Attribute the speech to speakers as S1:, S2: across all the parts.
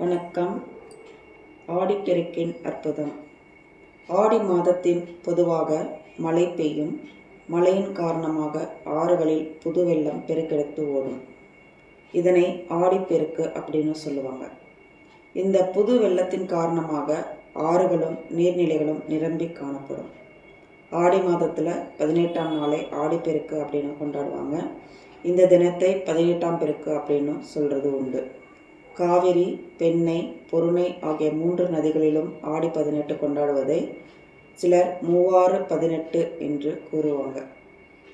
S1: வணக்கம். ஆடிப்பெருக்கின் அற்புதம். ஆடி மாதத்தின் பொதுவாக மழை பெய்யும். மழையின் காரணமாக ஆறுகளில் புது வெள்ளம் பெருக்கெடுத்து ஓடும். இதனை ஆடிப்பெருக்கு அப்படின்னு சொல்லுவாங்க. இந்த புது வெள்ளத்தின் காரணமாக ஆறுகளும் நீர்நிலைகளும் நிரம்பி காணப்படும். ஆடி மாதத்தில் பதினெட்டாம் நாளை ஆடிப்பெருக்கு அப்படின்னு கொண்டாடுவாங்க. இந்த தினத்தை பதினெட்டாம் பெருக்கு அப்படின்னு சொல்கிறது உண்டு. காவிரி பெண்ணை பொருணை ஆகிய மூன்று நதிகளிலும் ஆடி பதினெட்டு கொண்டாடுவதை சிலர் மூவாறு பதினெட்டு என்று கூறுவாங்க.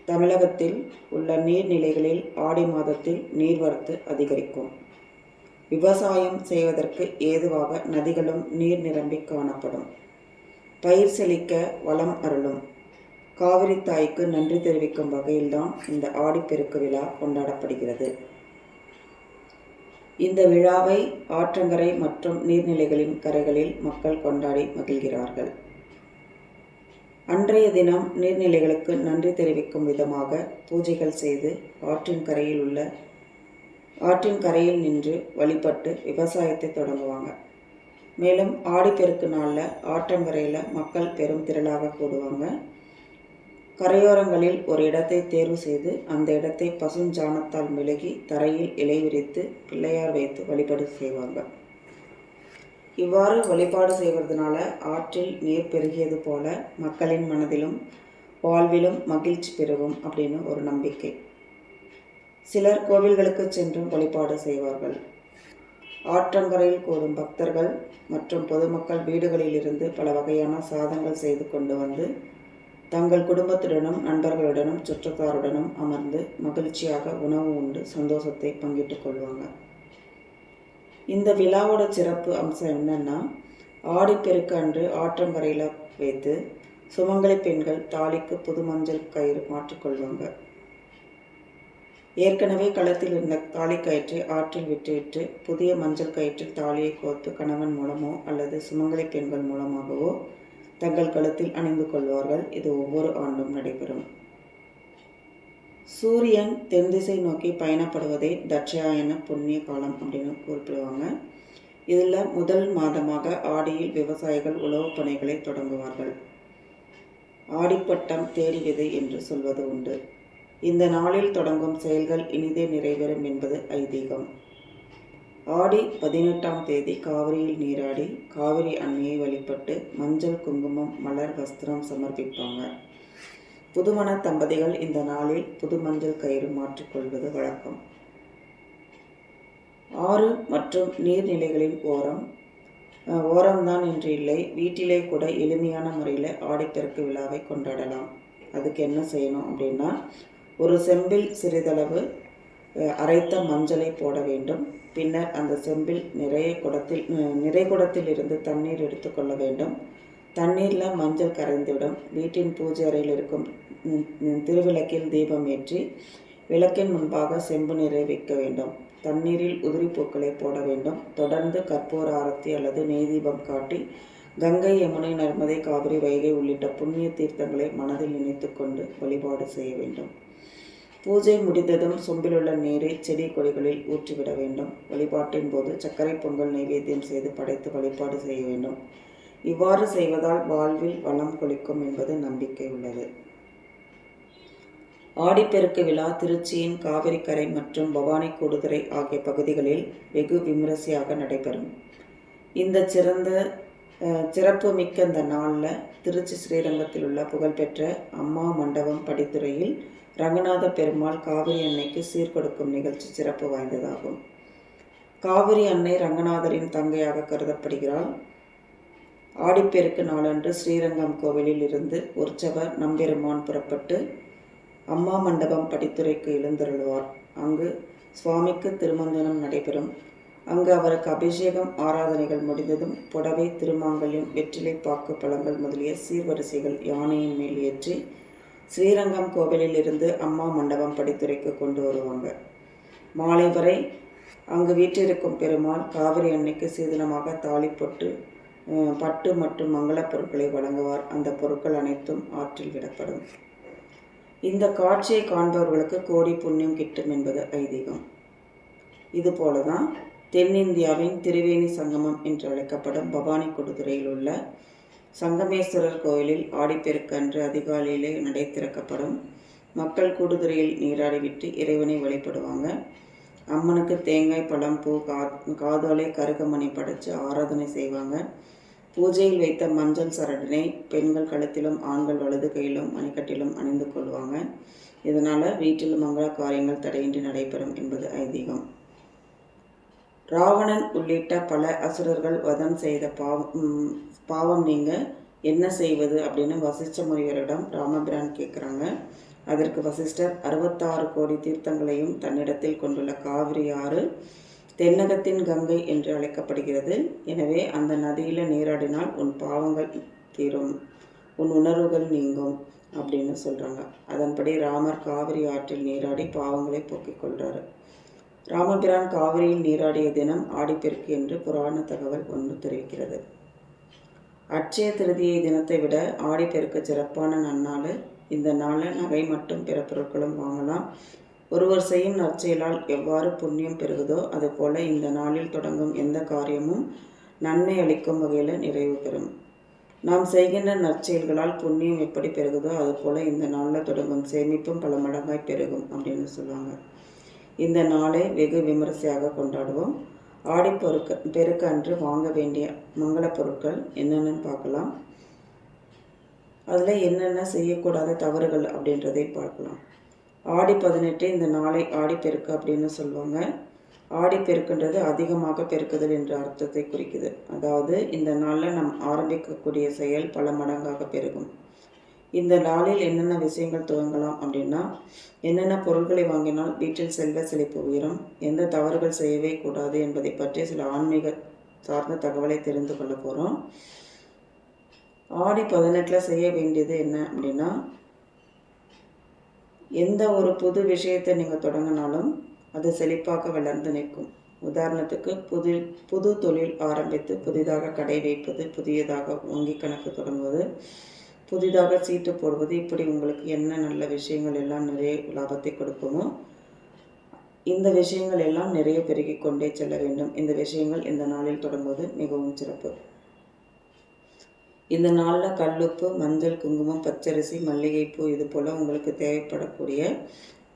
S1: தமிழகத்தில் உள்ள நீர்நிலைகளில் ஆடி மாதத்தில் நீர்வரத்து அதிகரிக்கும். விவசாயம் செய்வதற்கு ஏதுவாக நதிகளும் நீர் நிரம்பி காணப்படும். பயிர் செழிக்க வளம் அருளும். காவிரி தாய்க்கு நன்றி தெரிவிக்கும் வகையில்தான் இந்த ஆடிப்பெருக்கு விழா கொண்டாடப்படுகிறது. இந்த விழாவை ஆற்றங்கரை மற்றும் நீர்நிலைகளின் கரைகளில் மக்கள் கொண்டாடி மகிழ்கிறார்கள். அன்றைய தினம் நீர்நிலைகளுக்கு நன்றி தெரிவிக்கும் விதமாக பூஜைகள் செய்து ஆற்றின் கரையில் உள்ள ஆற்றின் கரையில் நின்று வழிபட்டு விவசாயத்தை தொடங்குவாங்க. மேலும் ஆடிப்பெருக்கு நாளில் ஆற்றங்கரையில் மக்கள் பெரும் திரளாக கூடுவாங்க கரையோரங்களில் ஒரு இடத்தை தேர்வு செய்து அந்த இடத்தை பசுஞ்சாணத்தால் மெழுகி தரையில் இலை விரித்து பிள்ளையார் வைத்து வழிபாடு செய்வாங்க. இவ்வாறு வழிபாடு செய்வதனால ஆற்றில் நீர் பெருகியது போல மக்களின் மனதிலும் வாழ்விலும் மகிழ்ச்சி பெருகும் அப்படின்னு ஒரு நம்பிக்கை. சிலர் கோவில்களுக்கு சென்றும் வழிபாடு செய்வார்கள். ஆற்றங்கரையில் கூடும் பக்தர்கள் மற்றும் பொதுமக்கள் வீடுகளிலிருந்து பல வகையான சாதங்கள் செய்து கொண்டு வந்து தங்கள் குடும்பத்துடனும் நண்பர்களுடனும் சுற்றத்தாருடனும் அமர்ந்து மகிழ்ச்சியாக உணவு உண்டு சந்தோஷத்தை பங்கிட்டு கொள்வாங்க. இந்த விழாவோட சிறப்பு அம்சம் என்னன்னா ஆடிப்பெருக்கு அன்று ஆற்றங்கரையில் வைத்து சுமங்கலி பெண்கள் தாலிக்கு புது மஞ்சள் கயிறு மாற்றிக்கொள்வாங்க ஏற்கனவே களத்தில் இருந்த தாலி கயிற்றை ஆற்றில் விட்டுவிட்டு புதிய மஞ்சள் கயிற்றில் தாலியை கோர்த்து கணவன் மூலமோ அல்லது சுமங்கலி பெண்கள் மூலமாகவோ தங்கள் கழுத்தில் அணிந்து கொள்வார்கள். இது ஒவ்வொரு ஆண்டும் நடைபெறும். சூரியன் தென் திசை நோக்கி பயணப்படுவதே தட்சாயன புண்ணிய காலம் அப்படின்னு குறிப்பிடுவாங்க. இதில் முதல் மாதமாக ஆடியில் விவசாயிகள் உழவுப் பணிகளை தொடங்குவார்கள். ஆடிப்பட்டம் தேடி விதை என்று சொல்வது உண்டு. இந்த நாளில் தொடங்கும் செயல்கள் இனிதே நிறைவேறும் என்பது ஐதீகம். ஆடி பதினெட்டாம் தேதி காவிரியில் நீராடி காவிரி அன்னையை வழிபட்டு மஞ்சள் குங்குமம் மலர் வஸ்திரம் சமர்ப்பிப்பாங்க. புதுமண தம்பதிகள் இந்த நாளில் புது மஞ்சள் கயிறு மாற்றிக்கொள்வது வழக்கம். ஆறு மற்றும் நீர்நிலைகளின் ஓரம். ஓரம்தான் என்று இல்லை. வீட்டிலே கூட எளிமையான முறையில் ஆடிப்பெருக்கு விழாவை கொண்டாடலாம். அதுக்கு என்ன செய்யணும் அப்படின்னா ஒரு செம்பில் சிறிதளவு அரைத்த மஞ்சளை போட வேண்டும். பின்னர் அந்த செம்பில் நிறைய குடத்தில் நிறை குடத்தில் இருந்து தண்ணீர் எடுத்துக்கொள்ள வேண்டும். தண்ணீரில் மஞ்சள் கரைந்துவிடும். வீட்டின் பூஜை அறையில் இருக்கும் திருவிளக்கில் தீபம் ஏற்றி விளக்கின் முன்பாக செம்பு நீரை வைக்க வேண்டும். தண்ணீரில் உதிரி பூக்களை போட வேண்டும். தொடர்ந்து கற்பூர ஆரத்தி அல்லது நெய் தீபம் காட்டி கங்கை யமுனை நர்மதை காவிரி வைகை உள்ளிட்ட புண்ணிய தீர்த்தங்களை மனதில் நினைத்து கொண்டு வழிபாடு செய்ய வேண்டும். பூஜை முடிந்ததும் சொம்பிலுள்ள நீரை செடி கொடிகளில் ஊற்றிவிட வேண்டும். வழிபாட்டின் போது சர்க்கரை பொங்கல் நைவேத்தியம் செய்து படைத்து வழிபாடு செய்ய வேண்டும். இவ்வாறு செய்வதால் வாழ்வில் வளம் கொளிக்கும் என்பது நம்பிக்கை உள்ளது. ஆடிப்பெருக்கு விழா திருச்சியின் காவிரிக்கரை மற்றும் பவானி கூடுதுறை ஆகிய பகுதிகளில் வெகு விமரிசையாக நடைபெறும். இந்த சிறந்த அஹ், சிறப்பு மிக்க இந்த நாளில் திருச்சி ஸ்ரீரங்கத்தில் உள்ள புகழ்பெற்ற அம்மா மண்டபம் படித்துறையில் ரங்கநாத பெருமாள் காவிரி அன்னைக்கு சீர்கொடுக்கும் நிகழ்ச்சி சிறப்பு வாய்ந்ததாகும். காவிரி அன்னை ரங்கநாதரின் தங்கையாக கருதப்படுகிறாள். ஆடிப்பெருக்கு நாளன்று ஸ்ரீரங்கம் கோவிலில் இருந்து உற்சவர் நம்பெருமான் புறப்பட்டு அம்மா மண்டபம் படித்துறைக்கு எழுந்தருளுவார். அங்கு சுவாமிக்கு திருமஞ்சனம் நடைபெறும். அங்கு அவருக்கு அபிஷேகம் ஆராதனைகள் முடிந்ததும் புடவை திருமாங்கல்யம் வெற்றிலை பாக்கு பழங்கள் முதலிய சீர்வரிசைகள் யானையின் மேல் ஏற்றி ஸ்ரீரங்கம் கோவிலில் இருந்து அம்மா மண்டபம் படித்துறைக்கு கொண்டு வருவாங்க. மாலை வரை அங்கு வீற்றிருக்கும் பெருமாள் காவிரி அன்னைக்கு சீதனமாக தாலி போட்டு பட்டு மற்றும் மங்களப் பொருட்களை வழங்குவார். அந்த பொருட்கள் அனைத்தும் ஆற்றில் விடப்படும். இந்த காட்சியை காண்பவர்களுக்கு கோடி புண்ணியம் கிட்டும் என்பது ஐதீகம். இதுபோல தான் தென்னிந்தியாவின் திரிவேணி சங்கமம் என்று அழைக்கப்படும் பவானி கொடுதுறையில் உள்ள சங்கமேஸ்வரர் கோயிலில் ஆடிப்பெருக்கன்று அதிகாலையிலே நடை திறக்கப்படும். மக்கள் கூடுதுறையில் நீராடிவிட்டு இறைவனை வழிபடுவாங்க. அம்மனுக்கு தேங்காய் பழம் பூ கா காதோலை கருகமணி படைச்சு ஆராதனை செய்வாங்க. பூஜையில் வைத்த மஞ்சள் சரடனை பெண்கள் கழுத்திலும் ஆண்கள் வலது கையிலும் மணிக்கட்டிலும் அணிந்து கொள்வாங்க. இதனால் வீட்டில் மங்கள காரியங்கள் தடையின்றி நடைபெறும் என்பது ஐதீகம். ராவணன் உள்ளிட்ட பல அசுரர்கள் வதம் செய்த பாவம் பாவம் நீங்க என்ன செய்வது அப்படின்னு வசிஷ்ட முனிவரிடம் ராமபிரான் கேட்குறாங்க அதற்கு வசிஷ்டர் அறுபத்தாறு கோடி தீர்த்தங்களையும் தன்னிடத்தில் கொண்டுள்ள காவிரி ஆறு தென்னகத்தின் கங்கை என்று அழைக்கப்படுகிறது. எனவே அந்த நதியில் நீராடினால் உன் பாவங்கள் தீரும் உன் உணர்வுகள் நீங்கும் அப்படின்னு சொல்கிறாங்க அதன்படி ராமர் காவிரி ஆற்றில் நீராடி பாவங்களை போக்கிக் கொள்கிறாரு ராமபிரான் காவிரியில் நீராடிய தினம் ஆடிப்பெருக்கு என்று புராண தகவல் ஒன்று தெரிவிக்கிறது. அட்சய திருதியை தினத்தை விட ஆடிப்பெருக்கு சிறப்பான நன்னாள். இந்த நாளில் நகை மட்டும் பிற பொருட்களும் வாங்கலாம். ஒருவர் செய்யும் நற்செயலால் எவ்வாறு புண்ணியம் பெறுகுதோ அதுபோல இந்த நாளில் தொடங்கும் எந்த காரியமும் நன்மை அளிக்கும் வகையில் நிறைவு பெறும். நாம் செய்கின்ற நற்செயல்களால் புண்ணியம் எப்படி பெருகுதோ அதுபோல இந்த நாளில் தொடங்கும் சேமிப்பும் பல மடங்காய் பெருகும் அப்படின்னு சொல்லுவாங்க. இந்த நாளை வெகு விமரிசையாக கொண்டாடுவோம். ஆடி பொருட்க பெருக்க அன்று வாங்க வேண்டிய மங்கள பொருட்கள் என்னென்னு பார்க்கலாம். அதில் என்னென்ன செய்யக்கூடாத தவறுகள் அப்படின்றதை பார்க்கலாம். ஆடி பதினெட்டு இந்த நாளை ஆடிப்பெருக்கு அப்படின்னு சொல்லுவாங்க. ஆடிப்பெருக்குன்றது அதிகமாக பெருக்குதல் என்ற அர்த்தத்தை குறிக்குது. அதாவது இந்த நாளில் நம் ஆரம்பிக்கக்கூடிய செயல் பல மடங்காக பெருகும். இந்த நாளில் என்னென்ன விஷயங்கள் துவங்கலாம் அப்படின்னா என்னென்ன பொருட்களை வாங்கினால் வீட்டில் செல்வ செழிப்பு உயரும் எந்த தவறுகள் செய்யவே கூடாது என்பதை பற்றி சில ஆன்மீக சார்ந்த தகவலை தெரிந்து கொள்ள போகிறோம் ஆடி பதினெட்டில் செய்ய வேண்டியது என்ன அப்படின்னா எந்த ஒரு புது விஷயத்தை நீங்கள் தொடங்கினாலும் அது செழிப்பாக வளர்ந்து நிற்கும். உதாரணத்துக்கு புது புது தொழில் ஆரம்பித்து புதிதாக கடை வைப்பது புதியதாக வங்கி கணக்கு தொடங்குவது புதிதாக சீட்டு போடுவது இப்படி உங்களுக்கு என்ன நல்ல விஷயங்கள் எல்லாம் நிறைய லாபத்தை கொடுக்குமோ இந்த விஷயங்கள் எல்லாம் நிறைய பெருகி கொண்டே செல்ல வேண்டும். இந்த விஷயங்கள் இந்த நாளில் தொடங்குவது மிகவும் சிறப்பு. இந்த நாளில் கல்லுப்பு மஞ்சள் குங்குமம் பச்சரிசி மல்லிகைப்பூ இது போல் உங்களுக்கு தேவைப்படக்கூடிய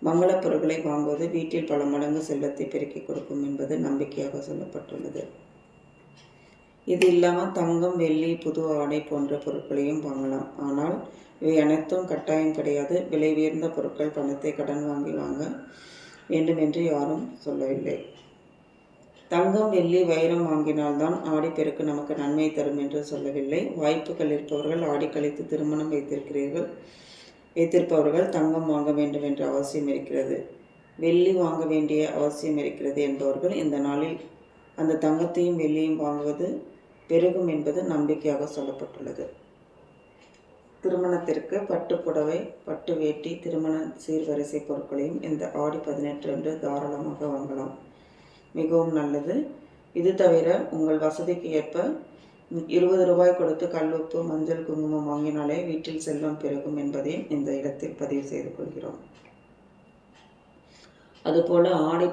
S1: மங்களப் பொருட்களை வாங்குவது வீட்டில் பல மடங்கு செல்வத்தை பெருக்கி கொடுக்கும் என்பது நம்பிக்கையாக சொல்லப்பட்டுள்ளது. இது இல்லாமல் தங்கம் வெள்ளி புது ஆடை போன்ற பொருட்களையும் வாங்கலாம். ஆனால் இவை அனைத்தும் கட்டாயம் கிடையாது. விலை உயர்ந்த பொருட்கள் பணத்தை கடன் வாங்கி வாங்க வேண்டும் என்று யாரும் சொல்லவில்லை. தங்கம் வெள்ளி வைரம் வாங்கினால்தான் ஆடிப்பெருக்கு நமக்கு நன்மை தரும் என்று சொல்லவில்லை. வாய்ப்புகள் இருப்பவர்கள் ஆடி கழித்து திருமணம் வைத்திருக்கிறீர்கள் வைத்திருப்பவர்கள் தங்கம் வாங்க வேண்டும் என்ற அவசியம் இருக்கிறது. வெள்ளி வாங்க வேண்டிய அவசியம் இருக்கிறது என்பவர்கள் இந்த நாளில் அந்த தங்கத்தையும் வெள்ளியும் வாங்குவது பெருகும் என்பது நம்பிக்கையாக சொல்லப்பட்டுள்ளது. திருமணத்திற்கு பட்டு புடவை பட்டு வேட்டி திருமண சீர்வரிசை பொருட்களையும் இந்த ஆடி பதினெட்டு அன்று தாராளமாக வாங்கலாம். மிகவும் நல்லது. இது தவிர உங்கள் வசதிக்கு ஏற்ப இருபது ரூபாய் கொடுத்து கல்லுப்பு மஞ்சள் குங்குமம் வாங்கினாலே வீட்டில் செல்வம் பெருகும் என்பதையும் இந்த இடத்தில் பதிவு செய்து கொள்கிறோம். அதுபோல ஆடை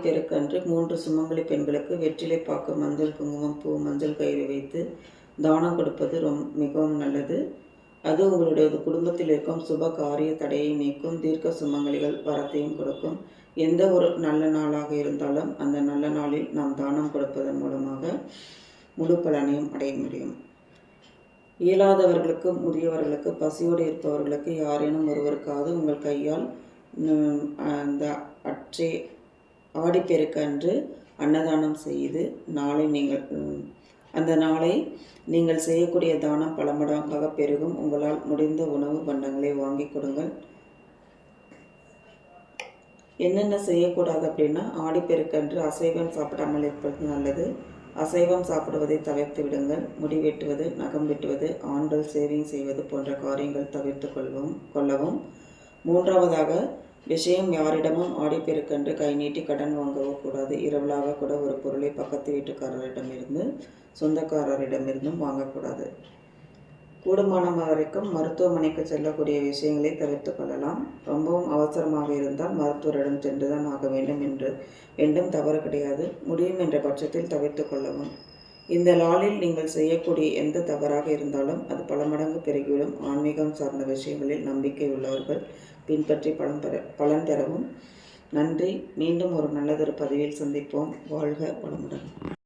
S1: மூன்று சுமங்கலி பெண்களுக்கு வெற்றிலை பாக்கு மஞ்சள் குங்குமம் பூ மஞ்சள் கயிறு வைத்து தானம் கொடுப்பது ரொம் மிகவும் நல்லது. அது உங்களுடைய குடும்பத்தில் இருக்கும் சுப காரிய தடையை நீக்கும் தீர்க்க சுமங்கலிகள் வரத்தையும் கொடுக்கும். எந்த ஒரு நல்ல நாளாக இருந்தாலும் அந்த நல்ல நாளில் நாம் தானம் கொடுப்பதன் மூலமாக முழு பலனையும் அடைய முடியும். இயலாதவர்களுக்கு முதியவர்களுக்கு பசியோடு இருப்பவர்களுக்கு யாரேனும் ஒருவருக்காவது உங்கள் கையால் அந்த அற்றே ஆடிப்பெருக்கு அன்று அன்னதானம் செய்து நாளை நீங்கள் அந்த நாளை நீங்கள் செய்யக்கூடிய தானம் பல மடங்காக பெருகும். உங்களால் முடிந்த உணவு பண்டங்களை வாங்கி கொடுங்கள். என்னென்ன செய்யக்கூடாது அப்படின்னா ஆடிப்பெருக்கன்று அசைவம் சாப்பிடாமல் இருப்பது நல்லது. அசைவம் சாப்பிடுவதை தவிர்த்து விடுங்கள். முடி வெட்டுவது நகம் வெட்டுவது ஆண்கள் சேவிங் செய்வது போன்ற காரியங்கள் தவிர்த்து கொள்ளவும் கொள்ளவும். மூன்றாவதாக விஷயம் யாரிடமும் ஆடிப்பெருக்கென்று கை நீட்டி கடன் வாங்கவோ கூடாது. இரவலாக கூட ஒரு பொருளை பக்கத்து வீட்டுக்காரரிடமிருந்து சொந்தக்காரரிடமிருந்தும் வாங்கக்கூடாது. கூடுமானம் வரைக்கும் மருத்துவமனைக்கு செல்லக்கூடிய விஷயங்களை தவிர்த்து கொள்ளலாம். ரொம்பவும் அவசரமாக இருந்தால் மருத்துவரிடம் சென்றுதான் ஆக வேண்டும் என்று வேண்டும் தவறு கிடையாது. முடியும் என்ற பட்சத்தில் தவிர்த்து கொள்ளவும். இந்த நாளில் நீங்கள் செய்யக்கூடிய எந்த தவறாக இருந்தாலும் அது பல மடங்கு பெருகிவிடும். ஆன்மீகம் சார்ந்த விஷயங்களில் நம்பிக்கை உள்ளவர்கள் பின்பற்றி பலன் பெற பலன் பெறவும் நன்றி. மீண்டும் ஒரு நல்லதொரு பதிவில் சந்திப்போம். வாழ்க வளமுடன்.